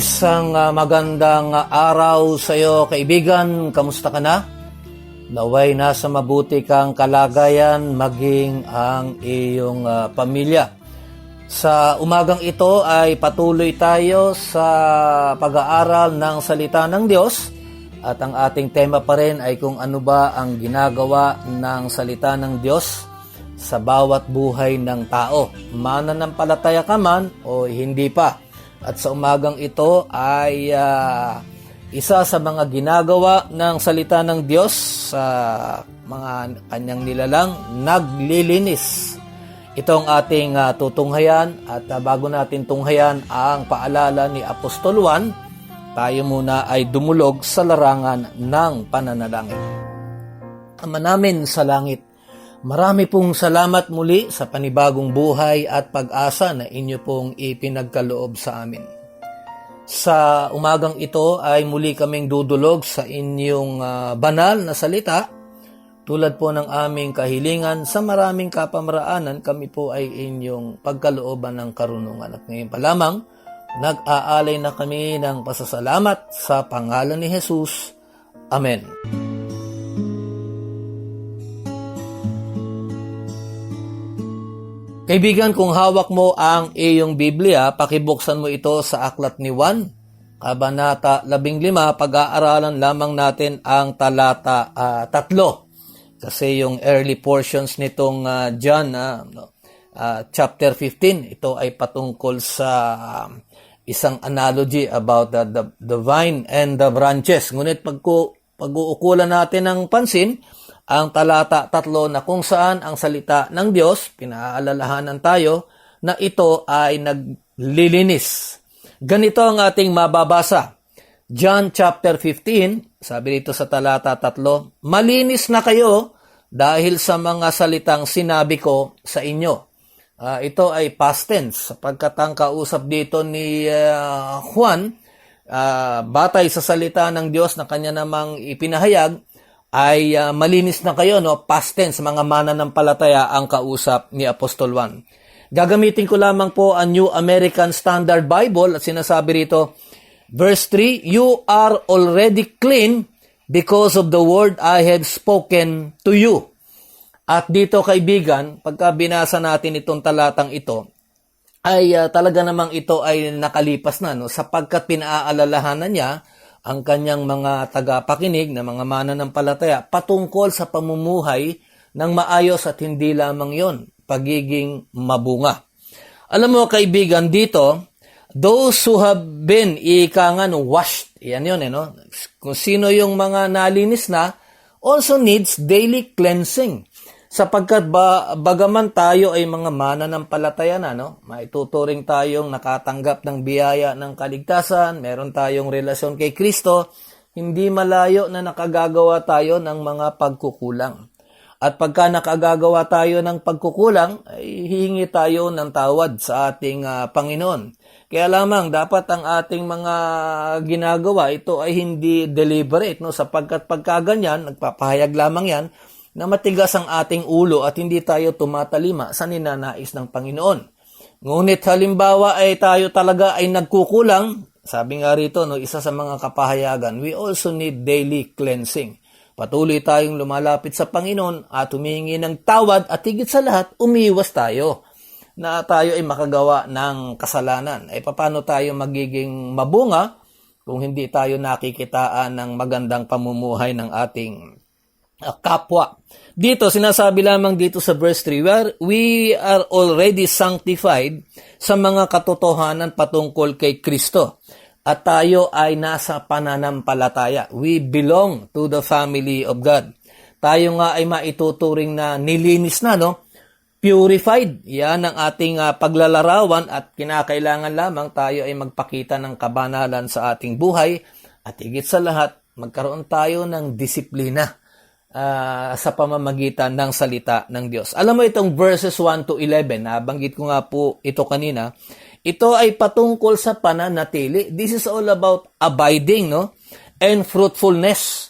Isang ah, magandang araw sa iyo, kaibigan. Kamusta ka na? Naway nasa mabuti kang kalagayan maging ang iyong ah, pamilya. Sa umagang ito ay patuloy tayo sa pag-aaral ng salita ng Diyos at ang ating tema pa rin ay kung ano ba ang ginagawa ng salita ng Diyos sa bawat buhay ng tao. Mananampalataya ka man o hindi pa. At sa umagang ito ay ah, isa sa mga ginagawa ng salita ng Diyos sa mga kanyang nilalang, naglilinis. Ito ang ating ah, tutunghayan at ah, bago natin tunghayan ang paalala ni Apostol Juan, tayo muna ay dumulog sa larangan ng pananalangin. Ama namin sa langit, marami pong salamat muli sa panibagong buhay at pag-asa na inyo pong ipinagkaloob sa amin. Sa umagang ito ay muli kaming dudulog sa inyong ah, banal na salita. Tulad po ng aming kahilingan sa maraming kapamaraanan, kami po ay inyong pagkalooban ng karunungan. At ngayon pa lamang, nag-aalay na kami ng pasasalamat sa pangalan ni Jesus. Amen. Kaibigan, kung hawak mo ang iyong Biblia, pakibuksan mo ito sa aklat ni Juan, Kabanata 15, pag-aaralan lamang natin ang talata ah, tatlo. Kasi yung early portions nitong ah, John, no, ah, chapter 15, ito ay patungkol sa um, isang analogy about the, the, the vine and the branches. Ngunit pagku, pag-uukulan natin ng pansin, ang talata tatlo na kung saan ang salita ng Diyos, pinaalalahanan tayo, na ito ay naglilinis. Ganito ang ating mababasa. John chapter 15, sabi dito sa talata tatlo, Malinis na kayo dahil sa mga salitang sinabi ko sa inyo. Ah, ito ay past tense sapagkat ang kausap dito ni ah, Juan, ah, batay sa salita ng Diyos na kanya namang ipinahayag, ay ah, malinis na kayo, no? past tense, mga mananampalataya ang kausap ni Apostol Juan. Gagamitin ko lamang po ang New American Standard Bible at sinasabi rito, verse 3, You are already clean because of the word I have spoken to you. At dito kaibigan, pagka binasa natin itong talatang ito, ay ah, talaga namang ito ay nakalipas na no sapagkat pinaalalahanan niya ang kanyang mga tagapakinig na mga mananampalataya patungkol sa pamumuhay ng maayos at hindi lamang yon pagiging mabunga. Alam mo kaibigan dito, those who have been ikangan washed, yan yun eh, no? Kung sino yung mga nalinis na, also needs daily cleansing. Sapagkat ba, bagaman tayo ay mga mananampalataya na, no? maituturing tayong nakatanggap ng biyaya ng kaligtasan, meron tayong relasyon kay Kristo, hindi malayo na nakagagawa tayo ng mga pagkukulang. At pagka nakagagawa tayo ng pagkukulang, ay hihingi tayo ng tawad sa ating ah, Panginoon. Kaya lamang dapat ang ating mga ginagawa ito ay hindi deliberate no sapagkat pagka ganyan nagpapahayag lamang yan na matigas ang ating ulo at hindi tayo tumatalima sa ninanais ng Panginoon. Ngunit halimbawa ay tayo talaga ay nagkukulang, sabi nga rito, no, isa sa mga kapahayagan, we also need daily cleansing. Patuloy tayong lumalapit sa Panginoon at humingi ng tawad at higit sa lahat, umiwas tayo na tayo ay makagawa ng kasalanan. Ay paano tayo magiging mabunga kung hindi tayo nakikitaan ng magandang pamumuhay ng ating kapwa. Dito, sinasabi lamang dito sa verse 3, where we are already sanctified sa mga katotohanan patungkol kay Kristo. At tayo ay nasa pananampalataya. We belong to the family of God. Tayo nga ay maituturing na nilinis na, no? Purified. Yan ang ating uh, paglalarawan at kinakailangan lamang tayo ay magpakita ng kabanalan sa ating buhay at higit sa lahat, magkaroon tayo ng disiplina uh, sa pamamagitan ng salita ng Diyos. Alam mo itong verses 1 to 11, nabanggit ko nga po ito kanina, ito ay patungkol sa pananatili. This is all about abiding, no? And fruitfulness.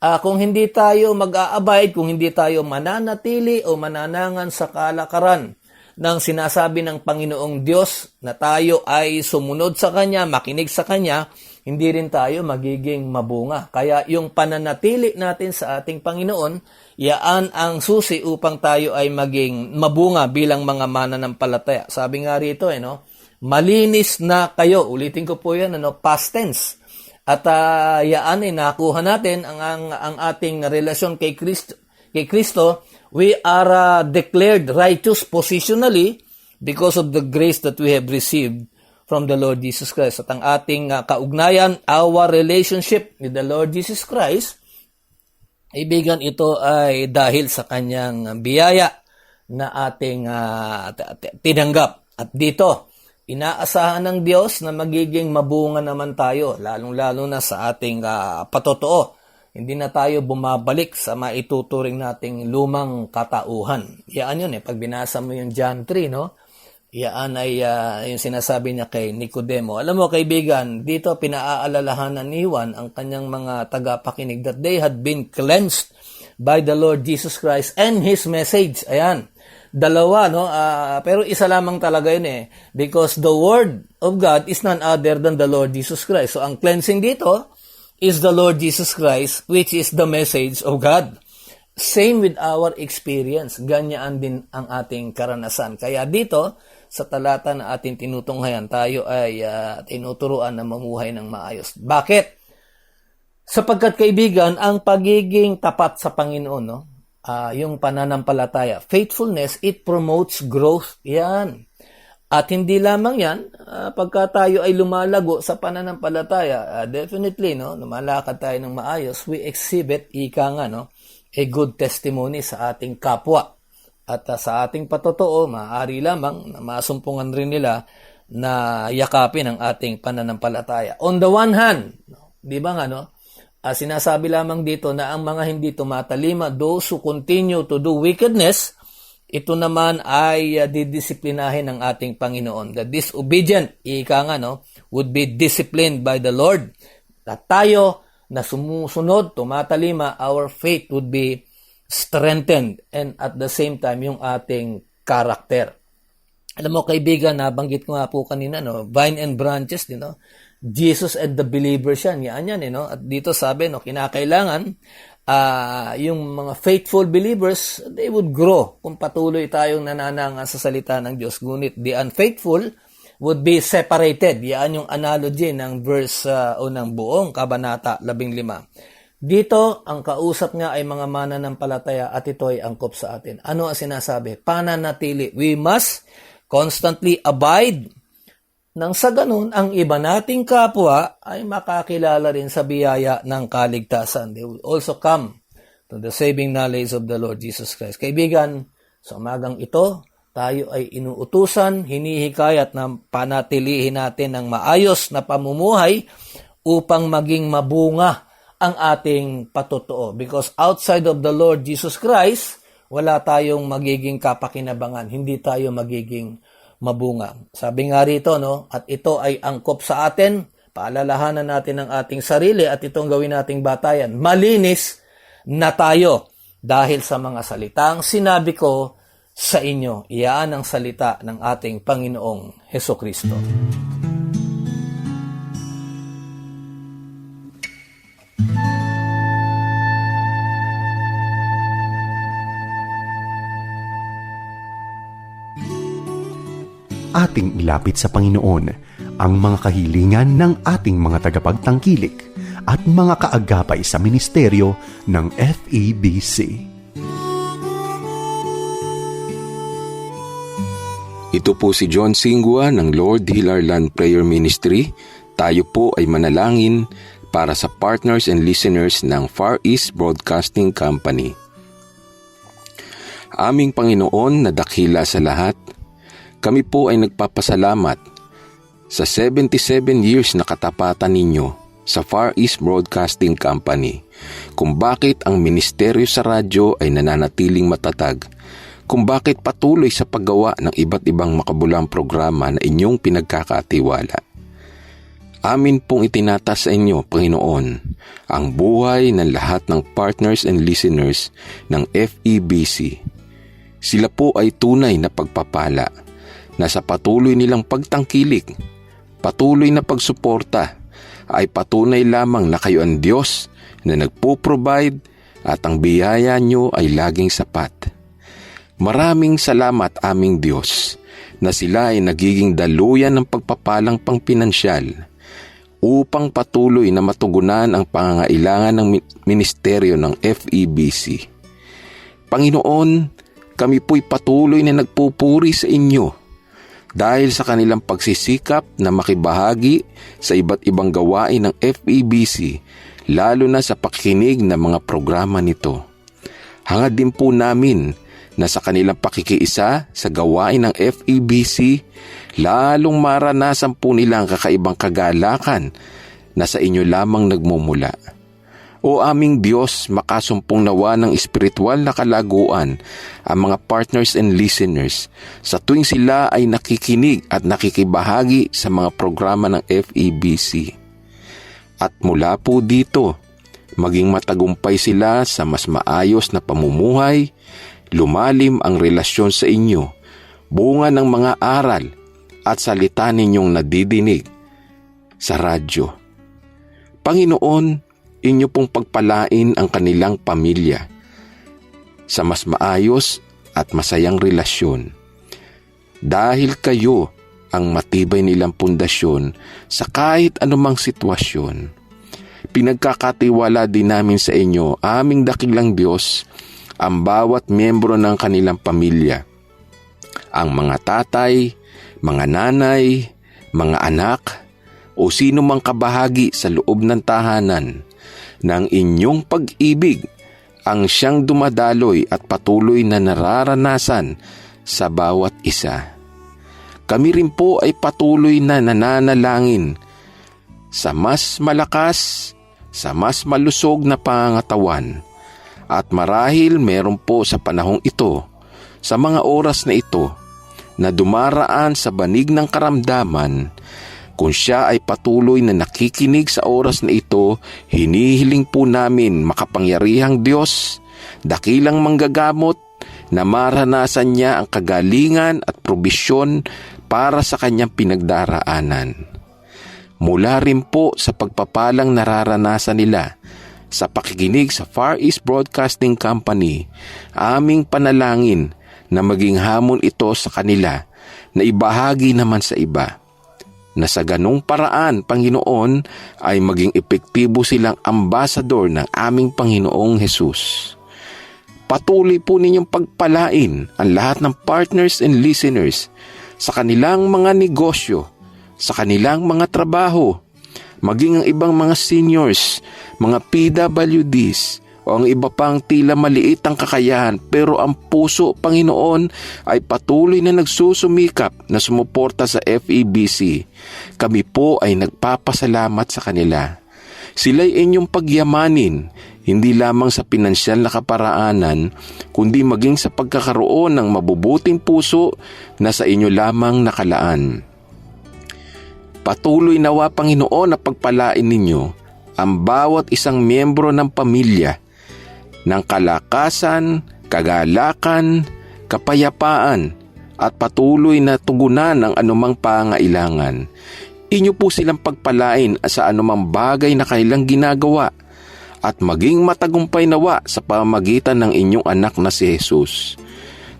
Uh, kung hindi tayo mag-a-abide, kung hindi tayo mananatili o mananangan sa kalakaran ng sinasabi ng Panginoong Diyos na tayo ay sumunod sa Kanya, makinig sa Kanya, hindi rin tayo magiging mabunga. Kaya yung pananatili natin sa ating Panginoon, yaan ang susi upang tayo ay maging mabunga bilang mga mananampalataya. Sabi nga rito, eh, no? malinis na kayo. Ulitin ko po yan, ano, past tense. At uh, yaan ay nakuha natin ang, ang, ang ating relasyon kay Kristo. Kay Kristo, we are uh, declared righteous positionally because of the grace that we have received from the Lord Jesus Christ. At ang ating uh, kaugnayan, our relationship with the Lord Jesus Christ, ibigan ito ay dahil sa kanyang biyaya na ating uh, tinanggap. At dito, Inaasahan ng Diyos na magiging mabunga naman tayo, lalong-lalo na sa ating uh, patotoo. Hindi na tayo bumabalik sa maituturing nating lumang katauhan. Yaan yun eh, pag binasa mo yung John 3, no? Yaan ay uh, yung sinasabi niya kay Nicodemo. Alam mo kaibigan, dito pinaaalalahanan ni Juan ang kanyang mga tagapakinig that they had been cleansed by the Lord Jesus Christ and His message. Ayan dalawa, no? Uh, pero isa lamang talaga yun eh. Because the Word of God is none other than the Lord Jesus Christ. So, ang cleansing dito is the Lord Jesus Christ, which is the message of God. Same with our experience. Ganyan din ang ating karanasan. Kaya dito, sa talata na ating tinutunghayan, tayo ay uh, tinuturuan na mamuhay ng maayos. Bakit? Sapagkat kaibigan, ang pagiging tapat sa Panginoon, no? uh, yung pananampalataya. Faithfulness, it promotes growth. Yan. At hindi lamang yan, uh, pagka tayo ay lumalago sa pananampalataya, uh, definitely, no, lumalakad tayo ng maayos, we exhibit, ika nga, no, a good testimony sa ating kapwa. At uh, sa ating patotoo, maaari lamang na masumpungan rin nila na yakapin ang ating pananampalataya. On the one hand, di ba nga, no, Uh, sinasabi lamang dito na ang mga hindi tumatalima, those who continue to do wickedness, ito naman ay uh, didisiplinahin ng ating Panginoon. The disobedient, ika nga, no, would be disciplined by the Lord. At tayo na sumusunod, tumatalima, our faith would be strengthened and at the same time yung ating character. Alam mo kaibigan, nabanggit ko nga po kanina, no, vine and branches, you know, Jesus and the believers yan. Yan yan, eh, no? At dito sabi, no, kinakailangan uh, yung mga faithful believers, they would grow kung patuloy tayong nananangan sa salita ng Diyos. Ngunit the unfaithful would be separated. Yan yung analogy ng verse uh, o ng buong Kabanata 15. Dito, ang kausap niya ay mga mananampalataya at ito ay angkop sa atin. Ano ang sinasabi? Pananatili. We must constantly abide nang sa ganun, ang iba nating kapwa ay makakilala rin sa biyaya ng kaligtasan. They will also come to the saving knowledge of the Lord Jesus Christ. Kaibigan, sa umagang ito, tayo ay inuutusan, hinihikayat na panatilihin natin ng maayos na pamumuhay upang maging mabunga ang ating patotoo. Because outside of the Lord Jesus Christ, wala tayong magiging kapakinabangan, hindi tayo magiging mabunga. Sabi nga rito, no, at ito ay angkop sa atin, paalalahanan natin ang ating sarili at itong gawin nating batayan. Malinis na tayo dahil sa mga salitang sinabi ko sa inyo. Iyaan ang salita ng ating Panginoong Heso Kristo. Ating ilapit sa Panginoon ang mga kahilingan ng ating mga tagapagtangkilik at mga kaagapay sa ministeryo ng FEBC. Ito po si John Singwa ng Lord Land Prayer Ministry. Tayo po ay manalangin para sa partners and listeners ng Far East Broadcasting Company. Aming Panginoon na dakila sa lahat, kami po ay nagpapasalamat sa 77 years na katapatan ninyo sa Far East Broadcasting Company kung bakit ang ministeryo sa radyo ay nananatiling matatag kung bakit patuloy sa paggawa ng iba't ibang makabulang programa na inyong pinagkakatiwala. Amin pong itinata sa inyo, Panginoon, ang buhay ng lahat ng partners and listeners ng FEBC. Sila po ay tunay na pagpapala na sa patuloy nilang pagtangkilik, patuloy na pagsuporta, ay patunay lamang na kayo ang Diyos na nagpo-provide at ang biyaya nyo ay laging sapat. Maraming salamat aming Diyos na sila ay nagiging daluyan ng pagpapalang pangpinansyal upang patuloy na matugunan ang pangangailangan ng mi- ministeryo ng FEBC. Panginoon, kami po'y patuloy na nagpupuri sa inyo dahil sa kanilang pagsisikap na makibahagi sa iba't ibang gawain ng FEBC lalo na sa pakikinig ng mga programa nito. Hangad din po namin na sa kanilang pakikiisa sa gawain ng FEBC, lalong maranasan po nila ang kakaibang kagalakan na sa inyo lamang nagmumula. O aming Diyos, makasumpong nawa ng espiritual na kalaguan ang mga partners and listeners sa tuwing sila ay nakikinig at nakikibahagi sa mga programa ng FEBC. At mula po dito, maging matagumpay sila sa mas maayos na pamumuhay, lumalim ang relasyon sa inyo, bunga ng mga aral at salita ninyong nadidinig sa radyo. Panginoon, inyo pong pagpalain ang kanilang pamilya sa mas maayos at masayang relasyon. Dahil kayo ang matibay nilang pundasyon sa kahit anumang sitwasyon. Pinagkakatiwala din namin sa inyo, aming dakilang Diyos, ang bawat miyembro ng kanilang pamilya. Ang mga tatay, mga nanay, mga anak, o sino mang kabahagi sa loob ng tahanan ng inyong pag-ibig ang siyang dumadaloy at patuloy na nararanasan sa bawat isa. Kami rin po ay patuloy na nananalangin sa mas malakas, sa mas malusog na pangangatawan. At marahil meron po sa panahong ito, sa mga oras na ito, na dumaraan sa banig ng karamdaman, kung siya ay patuloy na nakikinig sa oras na ito, hinihiling po namin makapangyarihang Diyos, dakilang manggagamot, na maranasan niya ang kagalingan at probisyon para sa kanyang pinagdaraanan. Mula rin po sa pagpapalang nararanasan nila sa pakikinig sa Far East Broadcasting Company, aming panalangin na maging hamon ito sa kanila na ibahagi naman sa iba. Na sa ganong paraan, Panginoon, ay maging epektibo silang ambasador ng aming Panginoong Hesus. Patuloy po ninyong pagpalain ang lahat ng partners and listeners sa kanilang mga negosyo, sa kanilang mga trabaho, maging ang ibang mga seniors, mga PWDs, ang iba pang tila maliit ang kakayahan pero ang puso, Panginoon, ay patuloy na nagsusumikap na sumuporta sa FEBC. Kami po ay nagpapasalamat sa kanila. Sila'y inyong pagyamanin, hindi lamang sa pinansyal na kaparaanan, kundi maging sa pagkakaroon ng mabubuting puso na sa inyo lamang nakalaan. Patuloy nawa Panginoon na pagpalain ninyo ang bawat isang miyembro ng pamilya ng kalakasan, kagalakan, kapayapaan at patuloy na tugunan ng anumang pangailangan. Inyo po silang pagpalain sa anumang bagay na kailang ginagawa at maging matagumpay nawa sa pamagitan ng inyong anak na si Jesus.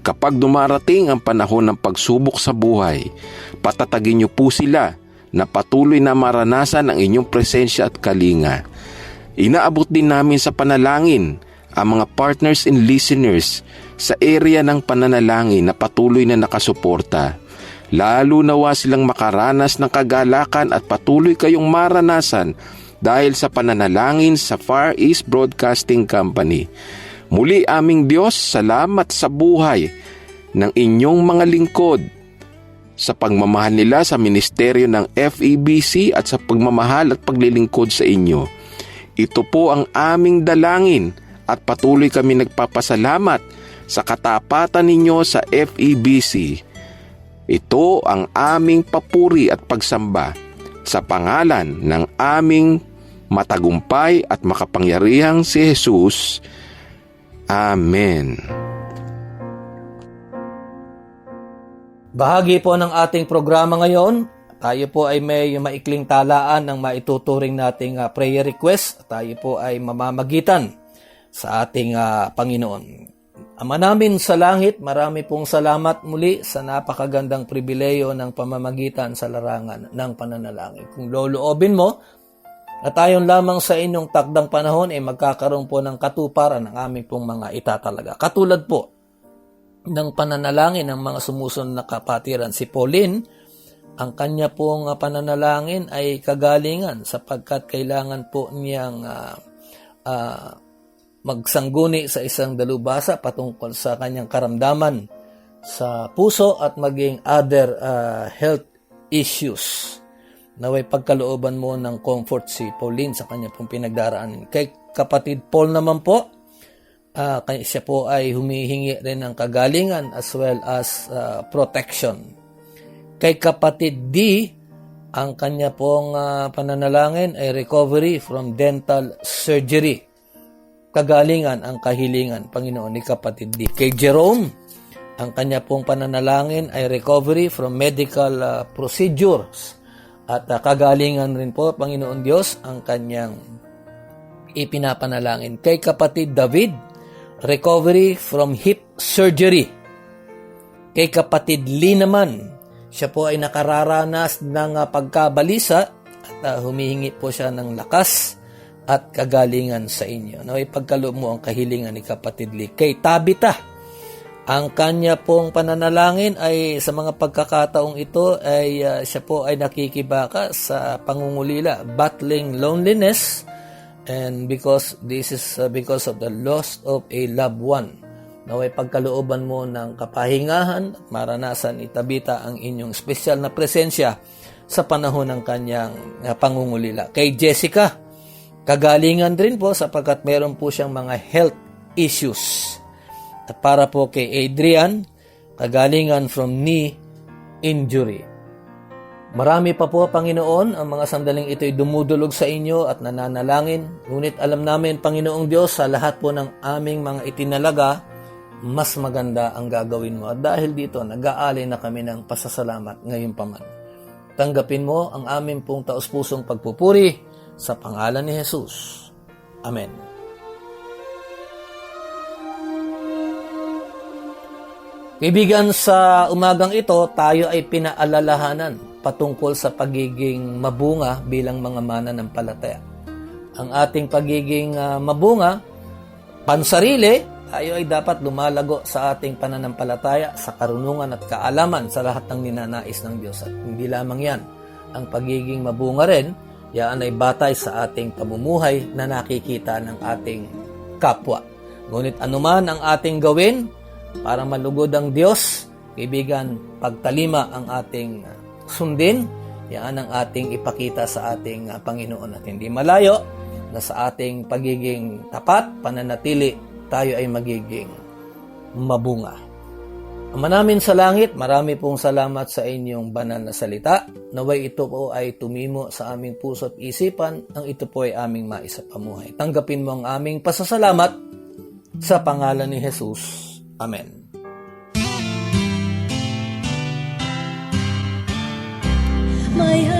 Kapag dumarating ang panahon ng pagsubok sa buhay, patatagin niyo po sila na patuloy na maranasan ang inyong presensya at kalinga. Inaabot din namin sa panalangin ang mga partners and listeners sa area ng pananalangin na patuloy na nakasuporta. Lalo nawa silang makaranas ng kagalakan at patuloy kayong maranasan dahil sa pananalangin sa Far East Broadcasting Company. Muli aming Diyos, salamat sa buhay ng inyong mga lingkod sa pagmamahal nila sa ministeryo ng FEBC at sa pagmamahal at paglilingkod sa inyo. Ito po ang aming dalangin at patuloy kami nagpapasalamat sa katapatan ninyo sa FEBC. Ito ang aming papuri at pagsamba sa pangalan ng aming matagumpay at makapangyarihang si Jesus. Amen. Bahagi po ng ating programa ngayon, tayo po ay may maikling talaan ng maituturing nating ah, prayer request. Tayo po ay mamamagitan sa ating ah, Panginoon. Ama namin sa langit, marami pong salamat muli sa napakagandang pribileyo ng pamamagitan sa larangan ng pananalangin. Kung loloobin mo, na tayon lamang sa inyong takdang panahon ay magkakaroon po ng katuparan ng aming pong mga itatalaga. Katulad po ng pananalangin ng mga sumusunod na kapatiran. Si Pauline, ang kanya pong ah, pananalangin ay kagalingan sapagkat kailangan po niyang ah, ah, magsangguni sa isang dalubhasa patungkol sa kanyang karamdaman sa puso at maging other ah, health issues. Naway pagkalooban mo ng comfort si Pauline sa kanya pong pinagdaraanan. Kay kapatid Paul naman po, Ah, kaya siya po ay humihingi rin ng kagalingan as well as ah, protection. Kay kapatid D, ang kanya pong ah, pananalangin ay recovery from dental surgery. Kagalingan ang kahilingan, Panginoon ni kapatid D. Kay Jerome, ang kanya pong pananalangin ay recovery from medical ah, procedures. At ah, kagalingan rin po, Panginoon Diyos, ang kanyang ipinapanalangin. Kay kapatid David, recovery from hip surgery. Kay kapatid Lee naman, siya po ay nakararanas ng ah, pagkabalisa at ah, humihingi po siya ng lakas at kagalingan sa inyo. No, ipagkaloob mo ang kahilingan ni kapatid Lee. Kay Tabita, ang kanya pong pananalangin ay sa mga pagkakataong ito ay ah, siya po ay nakikibaka sa pangungulila, battling loneliness, And because this is uh, because of the loss of a loved one. Naway pagkalooban mo ng kapahingahan at maranasan itabita ang inyong espesyal na presensya sa panahon ng kanyang uh, pangungulila. Kay Jessica, kagalingan rin po sapagkat meron po siyang mga health issues. At para po kay Adrian, kagalingan from knee injury. Marami pa po, Panginoon, ang mga sandaling ito'y dumudulog sa inyo at nananalangin. Ngunit alam namin, Panginoong Diyos, sa lahat po ng aming mga itinalaga, mas maganda ang gagawin mo. At dahil dito, nag-aalay na kami ng pasasalamat ngayon pa man. Tanggapin mo ang aming pong taus-pusong pagpupuri sa pangalan ni Jesus. Amen. Kaibigan, sa umagang ito, tayo ay pinaalalahanan patungkol sa pagiging mabunga bilang mga mananampalataya. Ang ating pagiging ah, mabunga, pansarili, tayo ay dapat lumalago sa ating pananampalataya, sa karunungan at kaalaman sa lahat ng ninanais ng Diyos. At hindi lamang yan, ang pagiging mabunga rin, yan ay batay sa ating pamumuhay na nakikita ng ating kapwa. Ngunit anuman ang ating gawin, para malugod ang Diyos, kaibigan, pagtalima ang ating uh, sundin, yan ang ating ipakita sa ating uh, Panginoon at hindi malayo na sa ating pagiging tapat, pananatili, tayo ay magiging mabunga. Ama namin sa langit, marami pong salamat sa inyong banal na salita. Naway ito po ay tumimo sa aming puso at isipan, ang ito po ay aming maisapamuhay. Tanggapin mo ang aming pasasalamat sa pangalan ni Jesus. Amen. May harding